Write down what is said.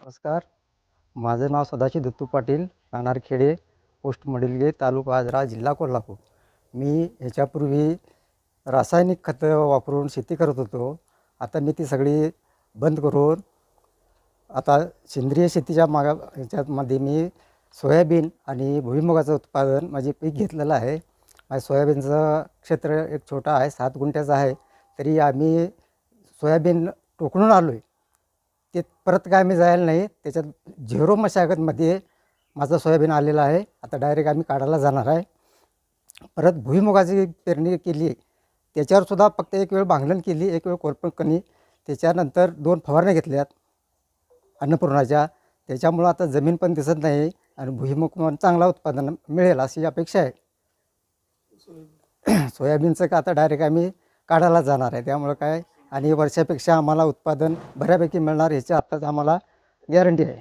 नमस्कार. माझं नाव सदाशिव दत्तू पाटील राहणार खेडे पोस्ट मडिलगे तालुका आजरा जिल्हा कोल्हापूर. मी ह्याच्यापूर्वी रासायनिक खतं वापरून शेती करत होतो. आता मी ती सगळी बंद करून आता सेंद्रिय शेतीच्या मागा ह्याच्यामध्ये मी सोयाबीन आणि भुईमुगाचं उत्पादन माझे पीक घेतलेलं आहे. माझ्या सोयाबीनचं क्षेत्र एक छोटा आहे सात गुंठ्याचं आहे. तरी आम्ही सोयाबीन टोकणून आलो आहे ते परत काय आम्ही जायला नाही. त्याच्यात झिरो मशागतमध्ये माझं सोयाबीन आलेलं आहे. आता डायरेक्ट आम्ही काढायला जाणार आहे. परत भुईमुगाची पेरणी केली. त्याच्यावर सुद्धा फक्त एक वेळ भांगलन केली एक वेळ कोरपणकणी त्याच्यानंतर दोन फवारण्या घेतल्यात अन्नपूर्णाच्या. त्याच्यामुळं आता जमीन पण दिसत नाही आणि भुईमुग पण चांगला उत्पादन मिळेल अशी अपेक्षा आहे. सोयाबीनचं का आता डायरेक्ट आम्ही काढायला जाणार आहे. त्यामुळं काय आणि वर्षापेक्षा आम्हाला उत्पादन बऱ्यापैकी मिळणार ह्याची आत्ताच आम्हाला गॅरंटी आहे.